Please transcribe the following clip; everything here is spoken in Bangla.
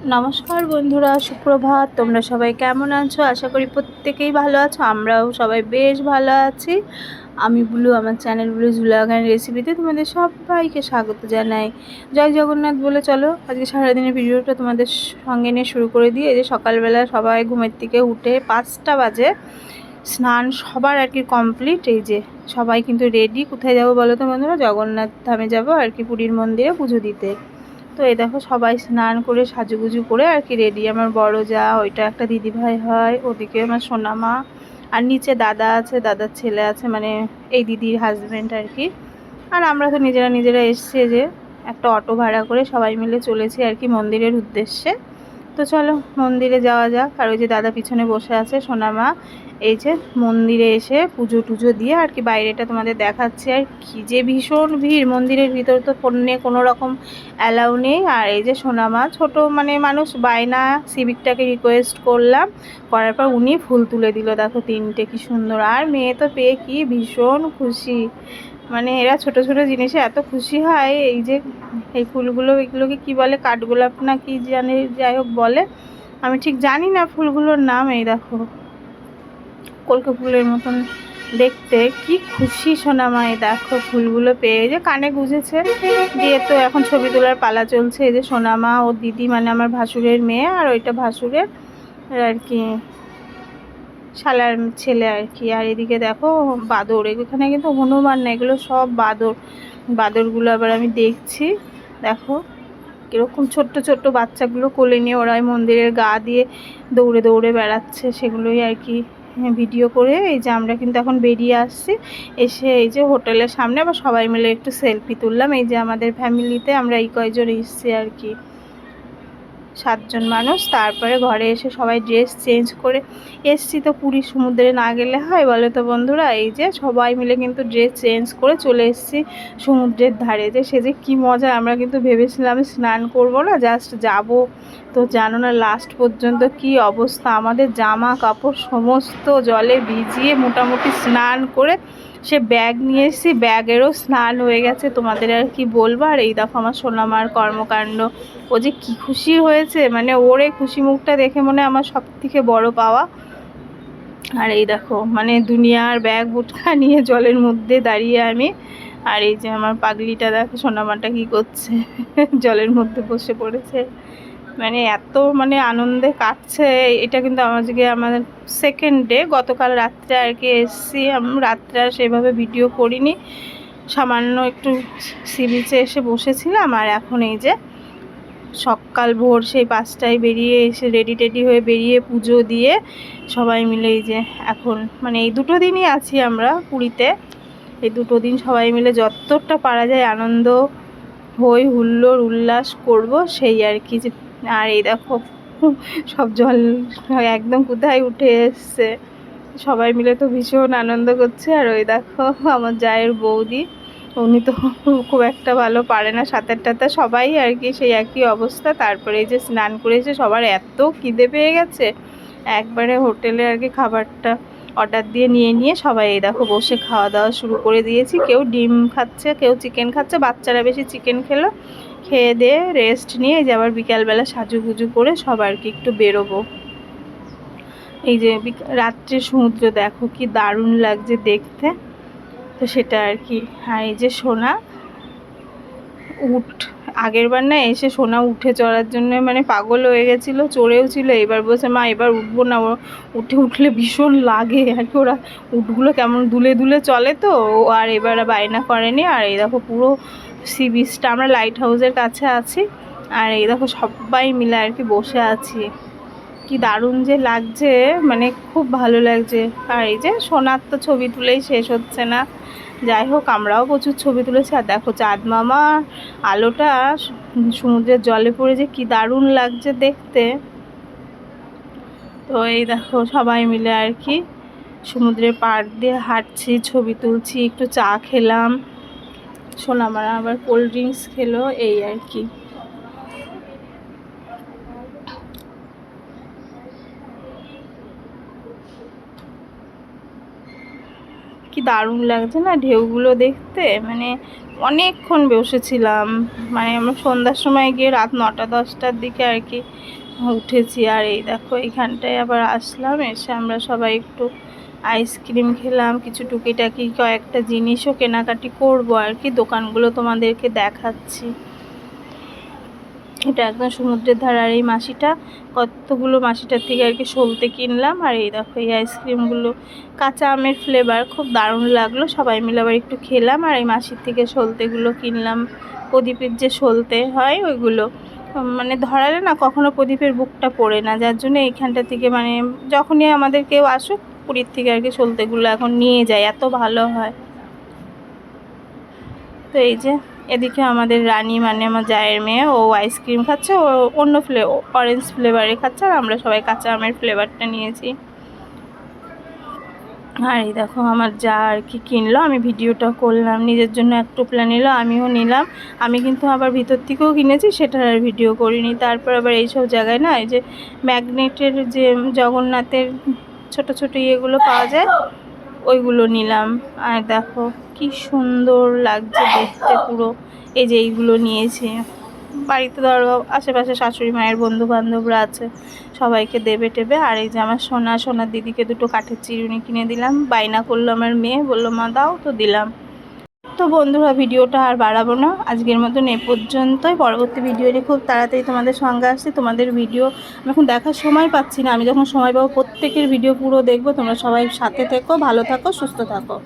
নমস্কার বন্ধুরা, সুপ্রভাত। তোমরা সবাই কেমন আছো? আশা করি প্রত্যেকেই ভালো আছো। আমরাও সবাই বেশ ভালো আছি। আমি বুলু, আমার চ্যানেল বুলু জুলাগান রেসিপিতে তোমাদের সবাইকে স্বাগত জানাই। জয় জগন্নাথ বলে চলো, আজকে সারাদিনের ভিডিওটা তোমাদের সঙ্গে নিয়ে শুরু করে দিই। এই যে সকালবেলা সবাই ঘুমের থেকে উঠে পাঁচটা বাজে, স্নান সবার আর কি কমপ্লিট এই যে সবাই কিন্তু রেডি কোথায় যাব বলো তো বন্ধুরা? জগন্নাথ ধামে যাব আর কি পুরীর মন্দিরে পুজো দিতে। তো এই দেখো সবাই স্নান করে সাজুগুজু করে আর কি রেডি আমার বড় যা, ওইটা একটা দিদিভাই হয়, ওদিকে আমার সোনামা। আর নিচে দাদা আছে, দাদার ছেলে আছে মানে এই দিদির হাজব্যান্ড আর কি। আর আমরা তো নিজেরা নিজেরা এসছে যে একটা অটো ভাড়া করে সবাই মিলে চলেছি আর কি মন্দিরের উদ্দেশ্যে। তো চলো, মন্দিরে যাওয়া যাক। আর ওই যে দাদা পিছনে বসে আছে সোনা মা, এই যে মন্দিরে এসে পুজো টুজো দিয়ে আর কি বাইরেটা তোমাদের দেখাচ্ছে। আর কি যে ভীষণ ভিড়, মন্দিরের ভিতর তো ফোনে কোনো রকম অ্যালাউ নেই। আর এই যে সোনা মা, ছোট মানে মানুষ বায়না সিভিকটাকে রিকোয়েস্ট করলাম। করার পর উনি ফুল তুলে দিল। দেখো তিনটে কি সুন্দর। আর মেয়ে তো পেয়ে কি ভীষণ খুশি। মানে এরা ছোট ছোট জিনিসে এত খুশি হয়, এই যে এই ফুলগুলো, এগুলোকে কি বলে, কাঠগোলাপ না কি জানি, যাই হোক বলে। আমি ঠিক জানি না ফুলগুলোর নাম, এই দেখো। কলকা ফুলের মতন দেখতে। কি খুশি সোনামাই দেখো ফুলগুলো পেয়ে। যে কানে গুঁজেছে। দিয়ে তো এখন ছবি তোলার পালা চলছে। এই যে সোনামা ও দিদি মানে আমার ভাসুরের মেয়ে, আর ওইটা ভাসুরের আর কি শালার ছেলে আর কি। আর এদিকে দেখো, বাদর। এখানে কিন্তু হনুমান না, এগুলো সব বাদর। বাদরগুলো আবার আমি দেখছি। দেখো, কীরকম ছোট্ট ছোট্ট বাচ্চাগুলো কোলে নিয়ে ওরাই মন্দিরের গা দিয়ে দৌড়ে দৌড়ে বেড়াচ্ছে। সেগুলোই আর কি ভিডিও করে। এই যে আমরা কিন্তু এখন বেরিয়ে আসছি। এসে এই যে হোটেলের সামনে, আবার সবাই মিলে একটু সেলফি তুললাম। এই যে আমাদের ফ্যামিলিতে আমরা এই কয়জন এসছি আর কি। সাতজন মানুষ। তারপরে ঘরে এসে সবাই ড্রেস চেঞ্জ করে এসছি তো পুরী সমুদ্রে না গেলে হয়। বলে তো বন্ধুরা, এই যে সবাই মিলে কিন্তু ড্রেস চেঞ্জ করে চলে এসছি সমুদ্রের ধারে। যে সে যে কী মজা, আমরা কিন্তু ভেবেছিলাম স্নান করব না জাস্ট যাব। তো জানো না লাস্ট পর্যন্ত কি অবস্থা? আমাদের জামা কাপড় সমস্ত জলে ভিজিয়ে মোটামুটি স্নান করে সে ব্যাগ নিয়ে এসেছি ব্যাগেরও স্নান হয়ে গেছে, তোমাদের আর কি বলব? আর এই দেখো আমার সোনামার কর্মকাণ্ড। ও যে কি খুশি হয়েছে মানে ওরে খুশি মুখটা দেখে মনে আমার সব থেকে বড় পাওয়া। আর এই দেখো মানে দুনিয়ার ব্যাগ বুটকা নিয়ে জলের মধ্যে দাঁড়িয়ে আমি। আর এই যে আমার পাগলিটা দেখো, সোনামাটা কি করছে? জলের মধ্যে বসে পড়েছে। মানে এত মানে আনন্দে কাটছে, এটা কিন্তু আজকে আমাদের সেকেন্ড ডে গতকাল রাত্রে আর কি এসছি আমি রাত্রে আর সেভাবে ভিডিও করিনি। সামান্য একটু সি বিচে এসে বসেছিলাম আর এখন এই যে সকাল ভোর সেই পাঁচটায় বেরিয়ে এসে রেডি টেডি হয়ে বেরিয়ে পুজো দিয়ে সবাই মিলে এই যে এখন মানে এই দুটো দিনই আছি আমরা পুরীতে। এই দুটো দিন সবাই মিলে যতটা পারা যায় আনন্দ, হই হুল্লোড় উল্লাস করব সেই আর কি যে আর এই দেখো, সব জল একদম কোথায় উঠে এসছে। সবাই মিলে তো ভীষণ আনন্দ করছে। আর ওই দেখো, আমার জায়ের বৌদি, উনি তো খুব একটা ভালো পারে না সাঁতার টাতার। সবাই আর কি সেই একই অবস্থা। তারপরে এই যে স্নান করেছে, সবার এত খিদে পেয়ে গেছে। একবারে হোটেলে আর কি খাবারটা অর্ডার দিয়ে নিয়ে নিয়ে সবাই এই দেখো বসে খাওয়া দাওয়া শুরু করে দিয়েছি। কেউ ডিম খাচ্ছে, কেউ চিকেন খাচ্ছে, বাচ্চারা বেশি চিকেন খেলো। খেয়ে দিয়ে রেস্ট নিয়ে যে আবার বিকালবেলা সাজুগুজু করে সবার কি একটু বেরোবো। এই যে রাত্রে সমুদ্র দেখো কি দারুণ লাগছে দেখতে। তো সেটা আর কি। আর এই যে সোনা উঠ, আগের বার না এসে সোনা উঠে চড়ার জন্য মানে পাগল হয়ে গেছিল, চড়েও ছিল। এবার বলছে, মা, এবার উঠবো না। উঠে উঠলে ভীষণ লাগে। আর কি ওরা উঠগুলো কেমন দুলে দুলে চলে তো। আর এবার বায়না করেনি। আর এই দেখো পুরো সি বিচটা আমরা লাইট হাউসের কাছে আছি। আর এই দেখো সবাই মিলে আর কি বসে আছি। কি দারুণ যে লাগছে মানে খুব ভালো লাগছে। আর এই যে সোনার তো ছবি তুলেই শেষ হচ্ছে না। যাই হোক, আমরাও প্রচুর ছবি তুলেছি। আর দেখো চাঁদ মামা, আলোটা, সমুদ্রের জলে পড়ে যে কি দারুণ লাগছে দেখতে। তো এই দেখো সবাই মিলে আর কি সমুদ্রের পাড় দিয়ে হাঁটছি, ছবি তুলছি, একটু চা খেলাম। সোনামারা আবার কোল্ড ড্রিঙ্কস খেলো, এই আর কি। কি দারুণ লাগছে না ঢেউগুলো দেখতে? মানে অনেকক্ষণ বসেছিলাম মানে আমরা সন্ধ্যার সময় গিয়ে রাত নটা, দশটার দিকে আর কি উঠেছি। আর এই দেখো এইখানটায় আবার আসলাম, এসে আমরা সবাই একটু আইসক্রিম খেলাম, কিছু টুকিটাকি কয়েকটা জিনিসও কেনাকাটি করব আর কি, দোকানগুলো তোমাদেরকে দেখাচ্ছি। এটা একদম সমুদ্রের ধারে আর এই মাসিটা। কতগুলো মাসিটার থেকে আর কি সলতে কিনলাম, আর এই দেখো এই আইসক্রিমগুলো। কাঁচা আমের ফ্লেভার খুব দারুণ লাগল, সবাই মিলে আবার একটু খেলাম, আর এই মাসির থেকে সলতেগুলো কিনলাম। প্রদীপের যে সলতে হয় ওইগুলো। মানে ধরালে না কখনো প্রদীপের বুকটা পড়ে না, যার জন্য এইখানটা থেকে মানে যখনই আমাদের কেউ আসুক পুরীর থেকে আর কি সলতেগুলো এখন নিয়ে যায়, এত ভালো হয়। তো এই যে, এদিকে আমাদের রানী মানে আমার জায়ের মেয়ে, ও আইসক্রিম খাচ্ছে, ও অন্য ফ্লে অরেঞ্জ ফ্লেভারে খাচ্ছে, আর আমরা সবাই কাঁচা আমের ফ্লেভারটা নিয়েছি। আর এই দেখো, আমার যা আর কি কিনলো, আমি ভিডিওটা করলাম, নিজের জন্য এক টোপলা নিল, আমিও নিলাম। আমি কিন্তু আবার ভিতর থেকেও কিনেছি সেটার আর ভিডিও করিনি। তারপর আবার এইসব জায়গায় না, এই যে ম্যাগনেটের যে জগন্নাথের ছোট ছোট ইয়েগুলো পাওয়া যায়, ওইগুলো নিলাম। আর দেখো, কি সুন্দর লাগছে দেখতে পুরো। এই যে এইগুলো নিয়েছি। বাড়িতে ধরো, আশেপাশে শাশুড়ি মায়ের বন্ধু বান্ধবরা আছে, সবাইকে দেবে টেবে। আর এই যে আমার সোনা সোনার দিদিকে দুটো কাঠের চিরুনি কিনে দিলাম। বাইনা করল আমার মেয়ে, বলল, মা, দাও তো দিলাম। তো বন্ধুরা, ভিডিওটা আর বাড়াবো না। আজকের মতন এ পর্যন্তই। পরবর্তী ভিডিও নিয়ে খুব তাড়াতাড়ি তোমাদের সঙ্গে আসছি। তোমাদের ভিডিও আমি এখন দেখার সময় পাচ্ছি না। আমি যখন সময় পাবো, প্রত্যেকের ভিডিও পুরো দেখব। তোমরা সবাই সাথে থেকো, ভালো থাকো, সুস্থ থাকো।